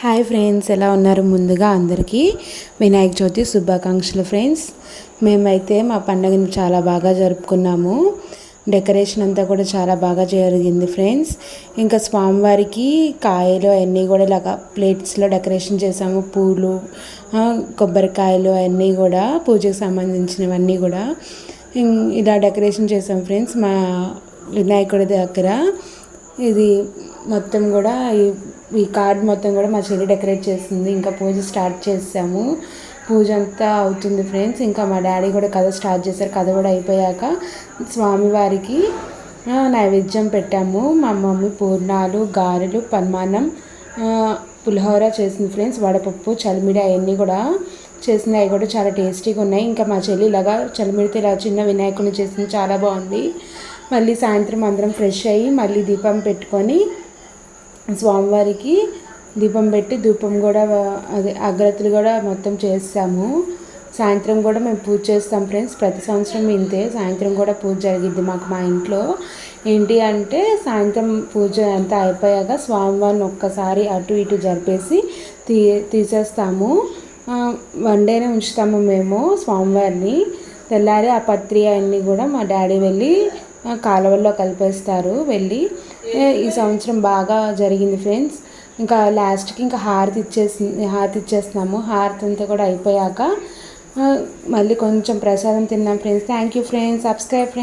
Hi friends ఎలా ఉన్నారు? ముందుగా అందరికీ వినాయక చవితి శుభాకాంక్షలు ఫ్రెండ్స్. మేమైతే మా పండుగను చాలా బాగా జరుపుకున్నాము. డెకరేషన్ అంతా కూడా చాలా బాగా జరిగింది ఫ్రెండ్స్. ఇంకా స్వామివారికి కాయలు అన్నీ కూడా ఇలాగా ప్లేట్స్లో డెకరేషన్ చేసాము. పూలు కొబ్బరికాయలు అన్నీ కూడా పూజకు సంబంధించినవన్నీ కూడా ఇలా డెకరేషన్ చేసాం ఫ్రెండ్స్. మా వినాయకుడి దగ్గర ఇది మొత్తం కూడా ఈ ఈ కార్డ్ మొత్తం కూడా మా చెల్లి డెకరేట్ చేసింది ఇంకా పూజ స్టార్ట్ చేసాము. పూజ అంతా అవుతుంది ఫ్రెండ్స్. ఇంకా మా డాడీ కూడా కథ స్టార్ట్ చేశారు. కథ కూడా అయిపోయాక స్వామివారికి నైవేద్యం పెట్టాము. మా మమ్మీ పూర్ణాలు గారెలు పన్మానం పులిహోర చేసింది ఫ్రెండ్స్. వడపప్పు చలిమిడి అవన్నీ కూడా చేసింది. అవి కూడా చాలా టేస్టీగా ఉన్నాయి. ఇంకా మా చెల్లి ఇలాగా చలిమిడితే ఇలా చిన్న వినాయకుడిని చేసింది. చాలా బాగుంది. మళ్ళీ సాయంత్రం అందరం ఫ్రెష్ అయ్యి మళ్ళీ దీపం పెట్టుకొని స్వామివారికి దీపం పెట్టి ధూపం కూడా అదే అగ్రత్తులు కూడా మొత్తం చేస్తాము. సాయంత్రం కూడా మేము పూజ చేస్తాం ఫ్రెండ్స్. ప్రతి సంవత్సరం ఇంతే. సాయంత్రం కూడా పూజ జరిగిద్ది మాకు మా ఇంట్లో. ఏంటి అంటే సాయంత్రం పూజ అంతా అయిపోయాక స్వామివారిని ఒక్కసారి అటు ఇటు జరిపేసి తీ తీసేస్తాము. వన్ డేనే ఉంచుతాము మేము స్వామివారిని. తెల్లారి ఆ పత్రి అన్నీ కూడా మా డాడీ వెళ్ళి కాలువల్లో కలిపేస్తారు వెళ్ళి. ఈ సంవత్సరం బాగా జరిగింది ఫ్రెండ్స్. ఇంకా లాస్ట్కి ఇంకా హారతి ఇచ్చేసి హారతి ఇచ్చేస్తున్నాము. హారతి అంతా కూడా అయిపోయాక మళ్ళీ కొంచెం ప్రసాదం తిన్నాం friends. Thank you friends. Subscribe friends.